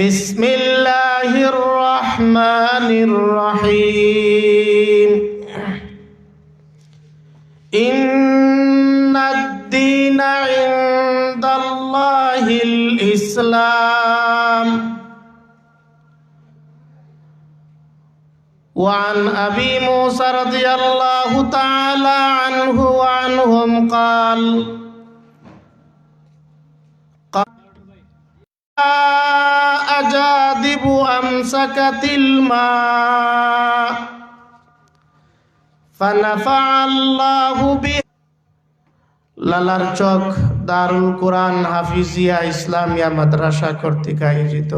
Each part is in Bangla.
بسم الله الرحمن الرحيم. إن الدين عند الله الإسلام. وعن أبي موسى رضي الله تعالى عنه وعنهم قال أجادب أمسكت الماء فنفع الله به লালার চক দারুল কোরআন হাফিজিয়া ইসলামিয়া মাদ্রাসা কর্তৃক আয়োজিত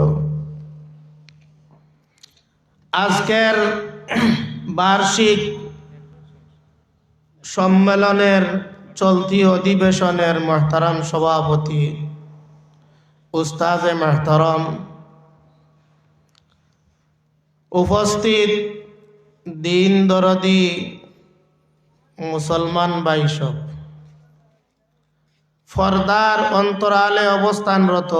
আজকের বার্ষিক সম্মেলনের চলতি অধিবেশনের মহতারাম সভাপতি উস্তাজে মেহতারম উপস্থিত দিন দরদি মুসলমান বাইসব ফরদার অন্তরালে অবস্থানরত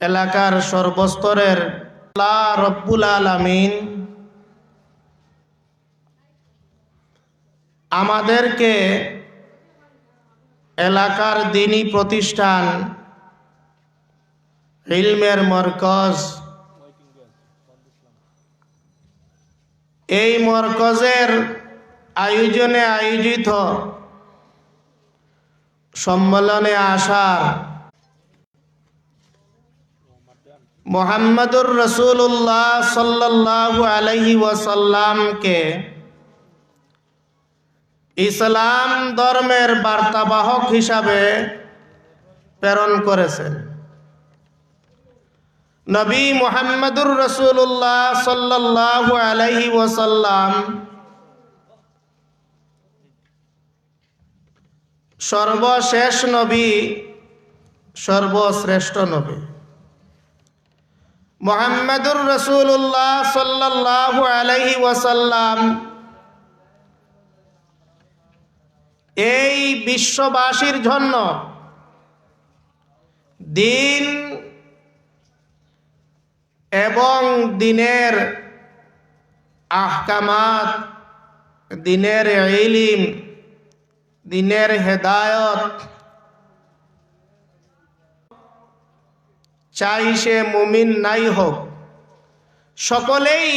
এলাকার সর্বস্তরের রব্বুল আলামিন আমাদেরকে এলাকার দিনী প্রতিষ্ঠান ইলমের মরকজ। এই মরকজের আয়োজনে আয়োজিত সম্মেলনে আসার মোহাম্মদুর রসুল্লাহ সাল্লাল্লাহু আলহি ওয়াসাল্লামকে ইসলাম ধর্মের বার্তাবাহক হিসাবে প্রেরণ করেছেন। নবী মোহাম্মদুর রসুল্লাহ সাল্লাল্লাহু আলহি ওয়াসাল্লাম সর্বশেষ নবী, সর্বশ্রেষ্ঠ নবী। মোহাম্মদুর রসুল্লাহ সাল্লাল্লাহু আলহি ওয়াসাল্লাম এই বিশ্ববাসীর জন্য দিন এবং দিনের আহকামাত, দিনের ইলিম, দিনের হেদায়ত চাই সে মুমিন নাই হোক। সকলেই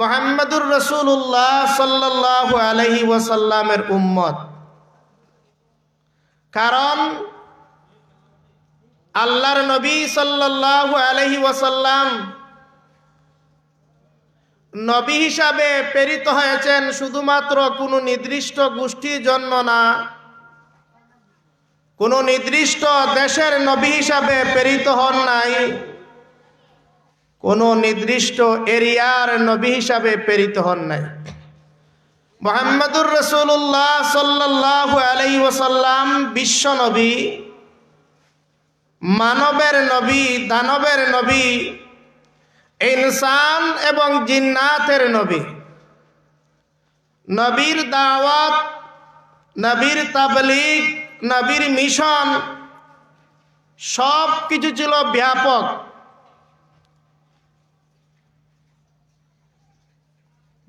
মোহাম্মদুর রসুল্লাহ সাল্লাহ আলহি ওয়াসাল্লামের উম্মত। কারণ আল্লাহর নবী সাল্লাহ আলহি ওয়াসাল্লাম নবী হিসাবে প্রেরিত হয়েছেন শুধুমাত্র কোনো নির্দিষ্ট গোষ্ঠীর জন্য না, কোনো নির্দিষ্ট দেশের নবী হিসাবে প্রেরিত হন নাই। কোনো নির্দিষ্ট এরিয়ার নবী হিসাবে প্রেরিত হন নাই। মোহাম্মদুর রসুল্লাহ সাল্লাহ আলাই ওসাল্লাম বিশ্ব নবী, মানবের নবী, দানবের নবী, ইনসান এবং জিন্নাতের নবী। নবীর দাওয়াত, নবীর তাবলিগ, নবীর মিশন সব কিছু ছিল ব্যাপক।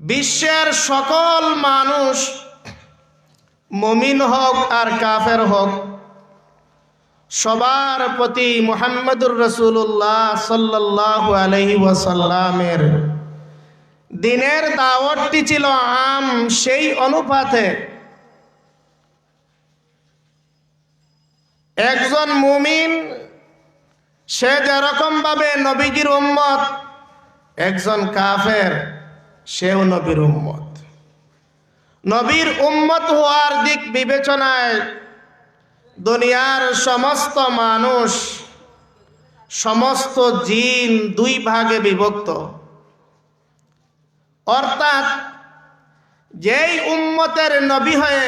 বিশ্বের সকল মানুষ মমিন হোক আর কাফের হোক, সবার প্রতি মোহাম্মদুর রসুল্লাহ সাল্লাহ আলহি ওয়াসাল্লামের দিনের দাওয়াতটি ছিল আম সেই অনুপাতে একজন মুমিন, সে যেরকমভাবে নবীজির উম্মত, একজন কাফের। সেও নবীর উম্মত। নবীর উম্মত হওয়ার দিক বিবেচনায় দুনিয়ার সমস্ত মানুষ, সমস্ত জিন দুই ভাগে বিভক্ত। অর্থাৎ যেই উম্মতের নবী হয়ে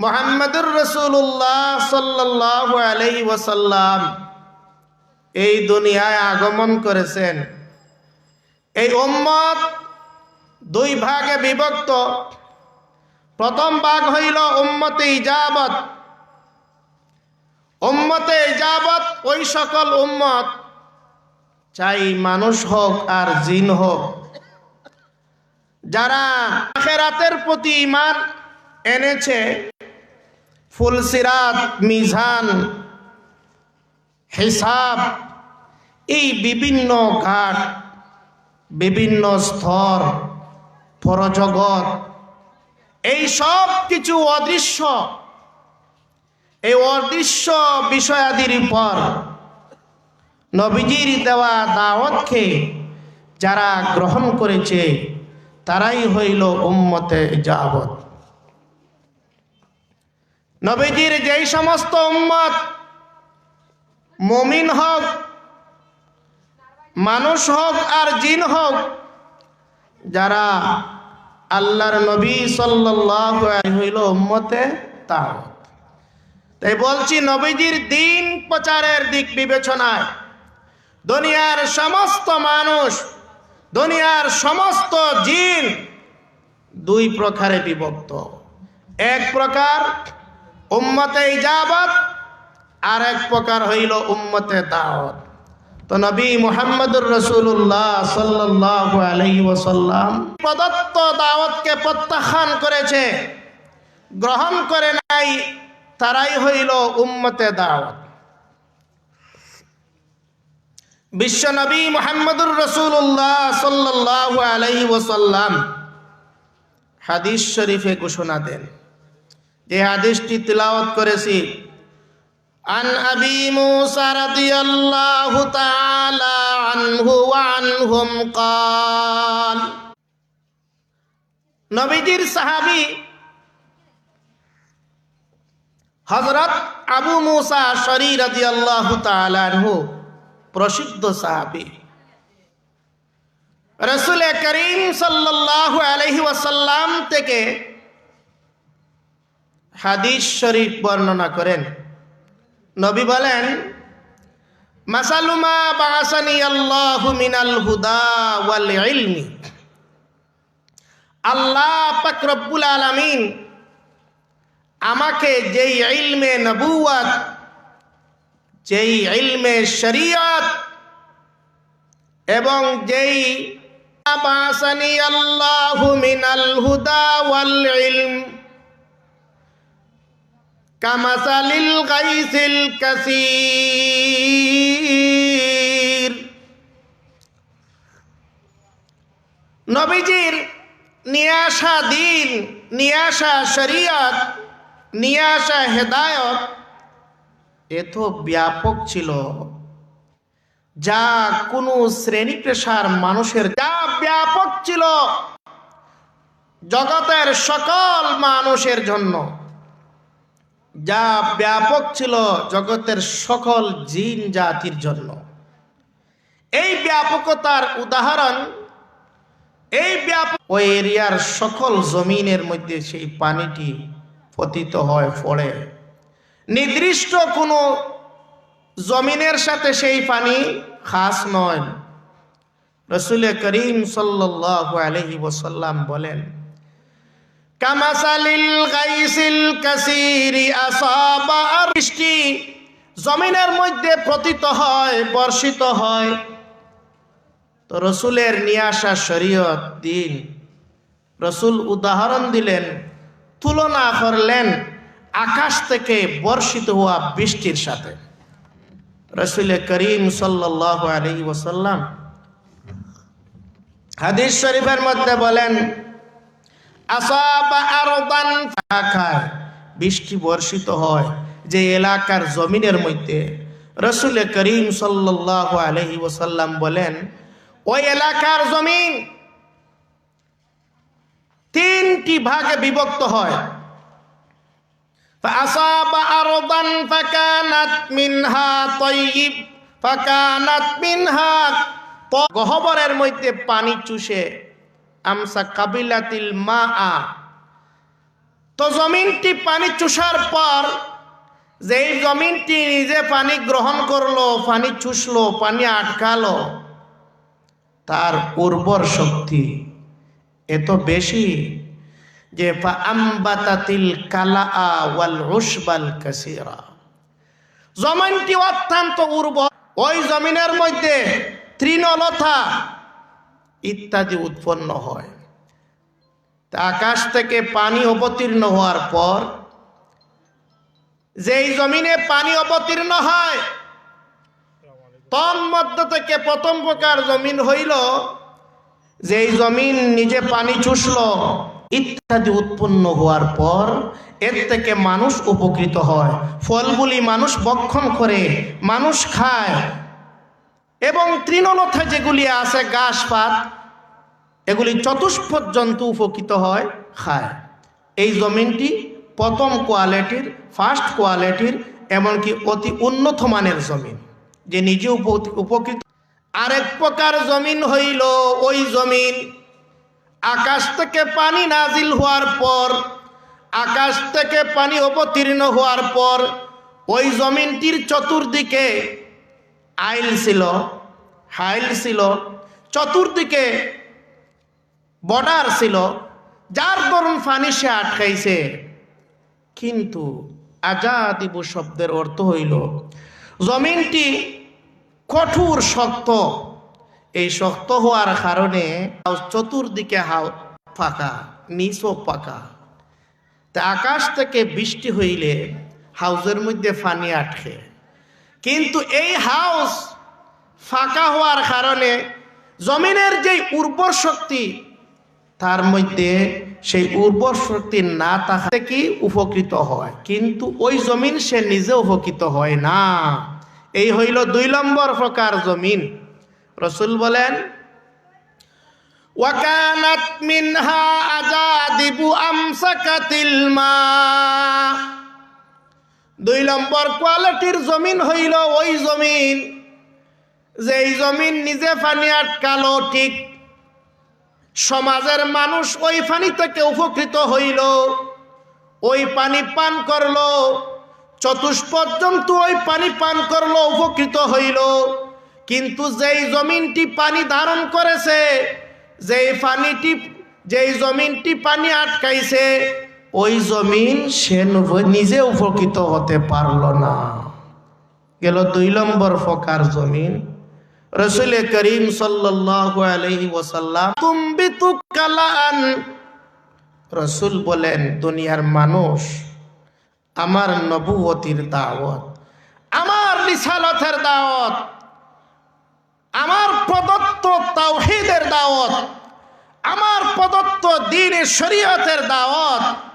মোহাম্মদুর রসুল্লাহ সাল্লাহ আলহি ওসাল্লাম এই দুনিয়ায় আগমন করেছেন, এই উম্মত দুই ভাগে বিভক্ত। প্রথম ভাগ হইল উম্মতে ইজাবত উম্মতে যাবত ওই সকল উম্মত, চাই মানুষ হোক আর জিন হোক। যারা আখেরাতের প্রতি ইমান এনেছে ফুলসিরাত মিজান, হিসাব, এই বিভিন্ন ঘাট, বিভিন্ন স্তর পরজগৎ। এই সব কিছু অদৃশ্য। এই অদৃশ্য বিষয়াদির পর নবীজির দেওয়া দাওয়াতকে যারা গ্রহণ করেছে, তারাই হইল উম্মতে যাবত নবীজির যেই সমস্ত উম্মত, মমিন হোক, মানুষ হোক আর জিন হোক, যারা আল্লাহর নবী সাল্লাহ হইল উম্মতে তাওয়াত। তাই বলছি, নবীজির দিন প্রচারের দিক বিবেচনায় দুনিয়ার সমস্ত মানুষ, দুনিয়ার সমস্ত জিন দুই প্রকারে বিভক্ত। এক প্রকার উম্মতে ইজাবত আর এক প্রকার হইল উম্মতে দাওয়াত তো নবী মুহাম্মদুর রসুল্লাহ সাল্লাহ আলহি ওসাল্লাম প্রদত্ত দাওয়াতকে প্রত্যাখ্যান করেছে, গ্রহণ করে নাই, তারাই হইল উম্মতে দাওয়াত। বিশ্ব নবী মোহাম্মদুর রসুল্লাহ সাল্লাহ আলহি ওসাল্লাম হাদিস শরীফে ঘোষণা দেন, যে হাদিসটি তিলাওয়াত করেছি عن أبي موسى رضي الله تعالى عنه وعنهم قال নবীজির সাহাবী হজরত আবু মুসা শরী রাজি আল্লাহ তালু প্রসিদ্ধ সাহাবি রসুল করিম সাল্লাহ আলহি ওয়াসাল্লাম থেকে হাদিস শরীফ বর্ণনা করেন নবী বলেন, মাসালুমা বাসানি আল্লাহ মিনাল হুদা ওয়াল ইলমি। আল্লাহ পাক রব্বুল আলামিন আমাকে যেই ইলমে নবুয়াত যেই ইলমে শরিয়ত এবং যেই বাসানি আল্লাহ মিনাল হুদা ওয়াল ইলম কামাসালিল গাইসিল কাসির। নবীজির নিয়ে আসা দিন নিয়ে আসা শরিয়ত নিয়ে আসা হেদায়ত এত ব্যাপক ছিল যা কোনো শ্রেণি পেশার মানুষের যা ব্যাপক ছিল জগতের সকল মানুষের জন্য। যা ব্যাপক ছিল জগতের সকল জিন জাতির জন্য। এই ব্যাপকতার উদাহরণ, এই ব্যাপক ওই এরিয়ার সকল জমিনের মধ্যে সেই পানিটি পতিত হয়, ফলে নির্দিষ্ট কোনো জমিনের সাথে সেই পানি খাস নয়। রসুল করিম সাল্লাহ আলহি ওসাল্লাম বলেন কামাসালিল গাইসিল কাসিরি আসাবা বৃষ্টি জমিনের মধ্যে পতিত হয়, বর্ষিত হয়। তো রসুলের নিয়ে আসা শরীয়ত দিন। রসুল উদাহরণ দিলেন, তুলনা করলেন আকাশ থেকে বর্ষিত হওয়া বৃষ্টির সাথে। রসুল করিম সাল্লাহ আলী ওসাল্লাম হাদিস শরীফের মধ্যে বলেন আসাবা আরবান এলাকায় বৃষ্টি বর্ষিত হয় যে এলাকার জমিনের মধ্যে রসুল করিম সাল্লাহ আলহি ওসাল্লাম বলেন ওই এলাকার জমিন তিনটি ভাগে বিভক্ত হয় فأصاب أرضا فكانت منها طيب فكانت منها গহবরের মধ্যে পানি চুষে আমসা কাবিলাতিল মা আ তো জমিনটি পানি চুষার পর, যেই জমিনটি নিজে পানি গ্রহণ করল, পানি চুষলো, পানি আটকালো, তার উর্বর শক্তি এত বেশি যে আম্বাতাতিল কালা ওয়াল রুশবাল কাসিরা। জমিনটি অত্যন্ত উর্বর। ওই জমিনের মধ্যে তৃণলতা ইত্যাদি উৎপন্ন হয়। তা আকাশ থেকে পানি অবতীর্ণ হওয়ার পর, যেই জমিনে পানি অবতীর্ণ হয় তন্মধ্য থেকে প্রথম প্রকার জমিন হইল, যেই জমিন নিজে পানি চুষল, ইত্যাদি উৎপন্ন হওয়ার পর এর থেকে মানুষ উপকৃত হয়। ফলগুলি মানুষ বক্ষণ করে, মানুষ খায় এবং তৃণলতা যেগুলি আছে ঘাস পাত এগুলি চতুষ্পদ জন্তু উপকৃত হয় খায়। এই জমিনটি প্রথম কোয়ালিটির ফার্স্ট কোয়ালিটির, এমনকি অতি উন্নত মানের জমিন, যে নিজে উপ- উপকৃত। আরেক প্রকার জমিন হইল ওই জমিন। আকাশ থেকে পানি নাজিল হওয়ার পর, আকাশ থেকে পানি অবতীর্ণ হওয়ার পর, ওই জমিনটির চতুর্দিকে আইল ছিল, হাইল ছিল, চতুর্দিকে বর্ডার ছিল, যার দরুন ফানি সে আটকাইছে। কিন্তু আজাদিব শব্দের অর্থ হইল, জমিনটি কঠোর শক্ত। এই শক্ত হওয়ার কারণে চতুর্দিকে হাও ফাঁকা, নিচও পাকা। তা আকাশ থেকে বৃষ্টি হইলে হাউজের মধ্যে ফানি আটকে। কিন্তু এই হাউস ফাঁকা হওয়ার কারণে জমিনের যে উর্বর শক্তি, তার মধ্যে সেই উর্বর শক্তি না থাকা কি উপকৃত হয়? কিন্তু ওই জমিন সে নিজে উপকৃত হয় না। এই হইল দুই নম্বর প্রকার জমিন। রসুল বলেন, ওয়াকানাত মিনহা আজাদিবু আমসাকাতিল মা। দুই নম্বর কোয়ালিটির জমিন হইল ওই জমিন, যেই জমিন নিজে পানি আটকালো, ঠিক সমাজের মানুষ ওই পানি থেকে উপকৃত হইল, ওই পানি পান করল, চতুষ্পদ জন্তু ওই পানি পান করল, উপকৃত হইল। কিন্তু যেই জমিনটি পানি ধারণ করেছে, যেই পানিটি, যেই জমিনটি পানি আটকাইছে ওই জমিন সে নিজে উপকৃত হতে পারল না। গেল দুই নম্বর ফকার জমিন। রসুল করিম কালান। রসুল বলেন, দুনিয়ার মানুষ আমার নবুয়তির দাওয়াত, আমার রিসালতের দাওয়াত, আমার প্রদত্ত তাওহীদের দাওয়াত, আমার প্রদত্ত দিনের শরীয়তের দাওয়াত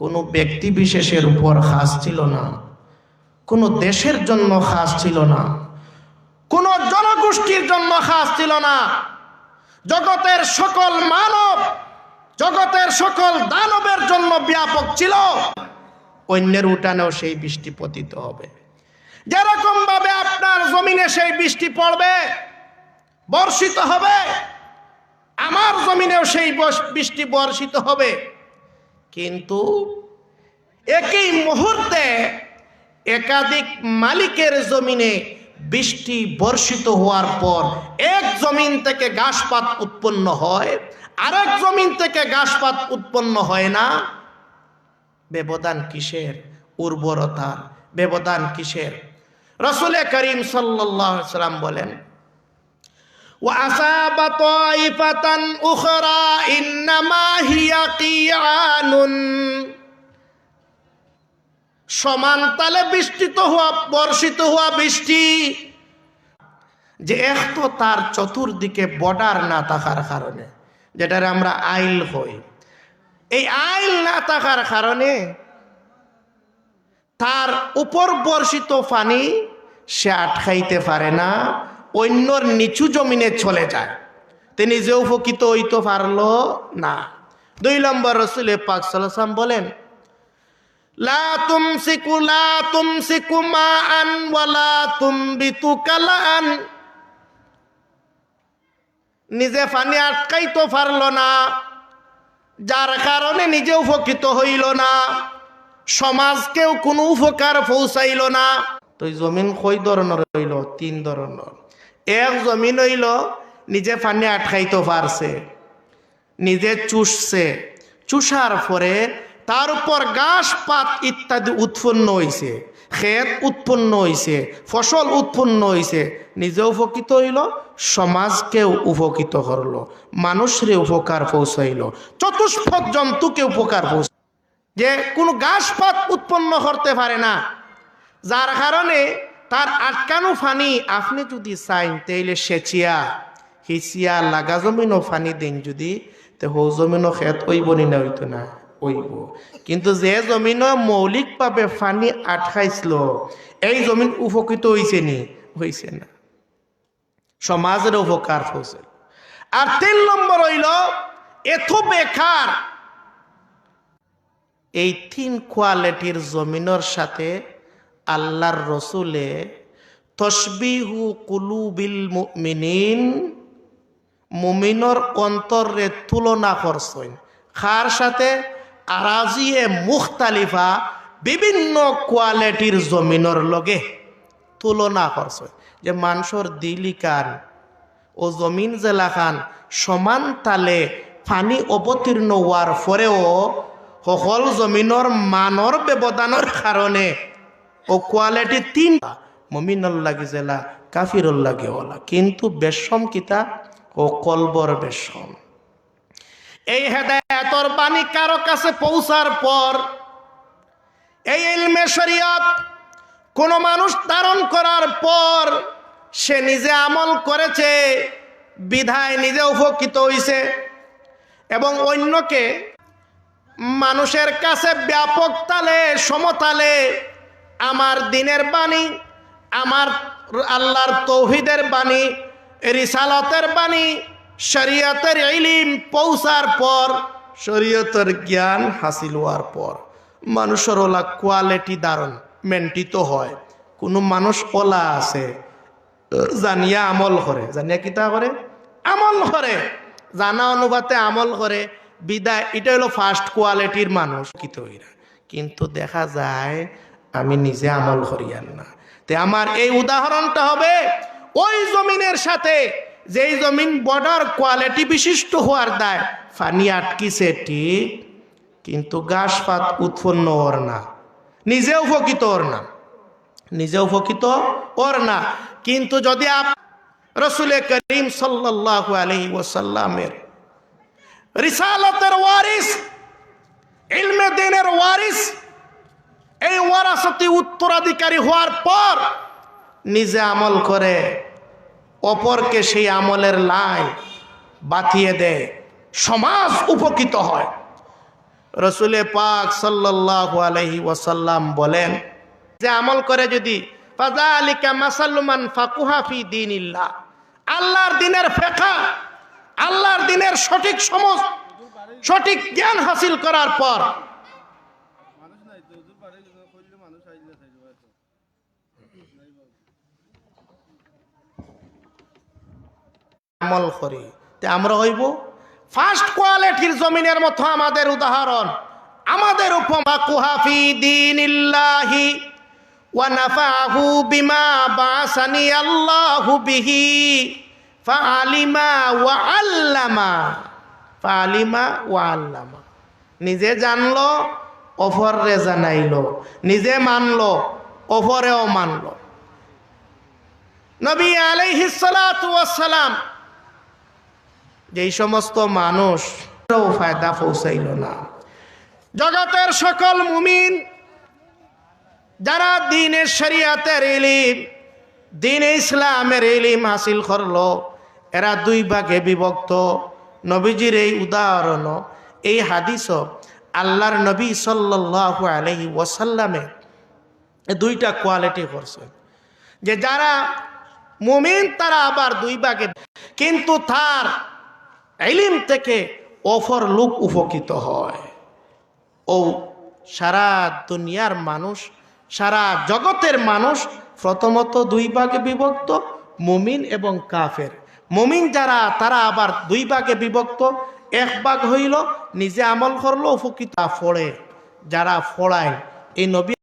কোনো ব্যক্তি বিশেষের উপর খাস ছিল না, কোনো দেশের জন্য খাস ছিল না, কোনো জনগোষ্ঠীর জন্য খাস ছিল না। জগতের সকল মানব, জগতের সকল দানবের জন্য ব্যাপক ছিল। অন্যের উঠানেও সেই বৃষ্টি পতিত হবে। যেরকম ভাবে আপনার জমিনে সেই বৃষ্টি পড়বে, বর্ষিত হবে, আমার জমিনেও সেই বৃষ্টি বর্ষিত হবে। কিন্তু একই মুহূর্তে একাধিক মালিকের জমিনে বৃষ্টি বর্ষিত হওয়ার পর এক জমিন থেকে ঘাসপাত উৎপন্ন হয়, আরেক জমিন থেকে ঘাসপাত উৎপন্ন হয় না। ব্যবধান কিসের? উর্বরতার ব্যবধান কিসের? রসুলে করিম সাল্লাম বলেন وأصاب طائفة أخرى إنما هي قيعان সমান তালে বৃষ্টিত হওয়া বর্ষিত হওয়া বৃষ্টি যে এক তো তার চতুর্দিকে বর্ডার না থাকার কারণে যেটার আমরা আইল হই এই আইল না থাকার কারণে তার উপর বর্ষিত পানি সে আটকাইতে পারে না অন্যর নিচু জমিনে চলে যায়। তিনি যে উপকৃত হইতে পারল না। দুই নম্বর রসুল পাক সাল্লাম বলেন, লা তুমসিকু লা তুমসিকু মাআন ওয়ালা তুমবিতু কালান নিজে পানি আটকাইতে পারল না। যার কারণে নিজে উপকৃত হইল না। সমাজকেও কোনো উপকার পৌঁছাইল না। তো জমিন কই ধরনের হইল তিন ধরনের এক জমিন হইল নিজে পানি আটকাইতে পারছে নিজে চুষছে চুষার পরে তার উপর ঘাস পাত ইত্যাদি উৎপন্ন হইছে ক্ষেত উৎপন্ন হইছে ফসল উৎপন্ন হইছে নিজে উপকৃত হইল, সমাজকেও উপকৃত করল মানুষরে উপকার পৌঁছাইল। চতুষ্পদ জন্তুকে উপকার পৌঁছ যে কোনো ঘাস পাত উৎপন্ন করতে পারে না। যার কারণে তার আটকানো ফানি আপনি যদি চাইন, তাইলে সেচিয়া হিচিয়া লাগা জমিনও ফানি দিন যদি, তে হৌ জমিনও খেত ওইব নি হইতো না, ওইব। কিন্তু যে জমিন মৌলিকভাবে ফানি আটকাইছিল, এই জমিন উপকৃত হইছে নি? হইছে না। সমাজের উপকার হয়েছে আর তিন নম্বর হইল, এত বেকার, এই তিন কোয়ালিটির জমিনের সাথে আল্লাহর রসুলে তসবিহু কুলুবিল মুমিনিন, মুমিনর অন্তরে তুলনা করছেন। খার সাথে আরাজিয়ে মুখতালিফা বিভিন্ন কোয়ালিটির জমিনের লগে তুলনা করছেন। যে মানুষের দিলি কান ও জমিন জেলা খান সমান তালে পানি অবতীর্ণ হওয়ার পরেও সকল জমিনের মানৰ ব্যৱধানৰ কারণে ও কোয়ালিটি তিন মমিনল লাগে জেলা লাগে ওলা কিন্তু বেশম কিতা ও কলবর বেশম। এই হেদায়তর বাণী কারও কাছে পৌঁছার পর, এই ইলমে শরিয়ত কোন মানুষ ধারণ করার পর, সে নিজে আমল করেছে, বিধায় নিজে উপকৃত হইছে এবং অন্যকে মানুষের কাছে ব্যাপক তালে, সমতালে আমার দিনের বাণী, আমার আল্লাহর তৌহিদের বাণী, রিসালতের বাণী, শরীয়তের ইলিম পৌঁছার পর, শরীয়তের জ্ঞান হাসিল হওয়ার পর, মানুষের ওলা কোয়ালিটি দারুণ মেন্টিত হয়। কোনো মানুষ ওলা আছে, জানিয়া আমল করে। জানিয়া কিতা করে? আমল করে। জানা অনুপাতে আমল করে। বিদায় এটা হলো ফার্স্ট কোয়ালিটির মানুষ, কি কিন্তু দেখা যায় আমি নিজে আমল করিয়ান না তে আমার এই উদাহরণটা হবে, ওই জমিনের সাথে যেই জমিন বর্ডার কোয়ালিটি বিশিষ্ট হওয়ার দায়, ফানি আটকিছে ঠিক কিন্তু ঘাস পাত উৎপন্ন ওর না নিজে উপকৃত ওর না নিজে উপকৃত ওর না। কিন্তু যদি আপ, রসুলে করিম সাল্লাল্লাহু আলাইহি ওয়াসাল্লামের রিসালতের ওয়ারিস, ইলমে দিনের ওয়ারিস এই ওয়ারাসতি উত্তরাধিকারী হওয়ার পর নিজে আমল করে অপরকে সেই আমলের লাই বাতিয়ে দেয়। সমাজ উপকৃত হয়। রসুলে পাক সাল্লাল্লাহু আলাইহি ওয়াসাল্লাম বলেন, যে আমল করে যদি ফাজালিকা মাসাল্লুমান ফাকুহা ফি দীনিল্লাহ, আল্লাহর দিনের ফেকা, আল্লাহর দিনের সঠিক সমজ সঠিক জ্ঞান হাসিল করার পর মানুষ নাই তো হুজুর বাড়ি কইলে মানুষ আইলে থাকবে হয়তো আমল করি। তে আমরা হইব ফার্স্ট কোয়ালিটির জমিনের মতো আমাদের উদাহরণ। আমাদের উপমা কুহাফি দিনিল্লাহি ওয়া নাফাহু বিমা বাসানি আল্লাহু বিহি ফাআলিমা ওয়া আল্লামা। ফাআলিমা ওয়া আল্লামা। নিজে জানলো অফররে জানাইলো। নিজে মানলো অফরেও মানলো। নবী আলাইহিস সালাতু ওয়াস সালাম যেই সমস্ত মানুষ ফায়দা পৌঁছাইল না। জগতের সকল মুমিন, যারা দিনের শরিয়াতের ইলিম, দিন ইসলামের ইলিম হাসিল করল, এরা দুই ভাগে বিভক্ত। নবীজির এই উদাহরণ, এই হাদিস আল্লাহর নবী সাল্লাল্লাহু আলাইহি ওয়াসাল্লামে দুইটা কোয়ালিটি করছে। যে যারা মুমিন, তারা আবার দুই ভাগে, কিন্তু তার এলিম থেকে অফর লোক উপকৃত হয়। ও সারা দুনিয়ার মানুষ, সারা জগতের মানুষ প্রথমত দুই ভাগে বিভক্ত, মুমিন এবং কাফের। মুমিন যারা, তারা আবার দুই ভাগে বিভক্ত। এক ভাগ হইল, নিজে আমল করল উপকৃত ফড়ে। যারা ফড়ায়, এই নবী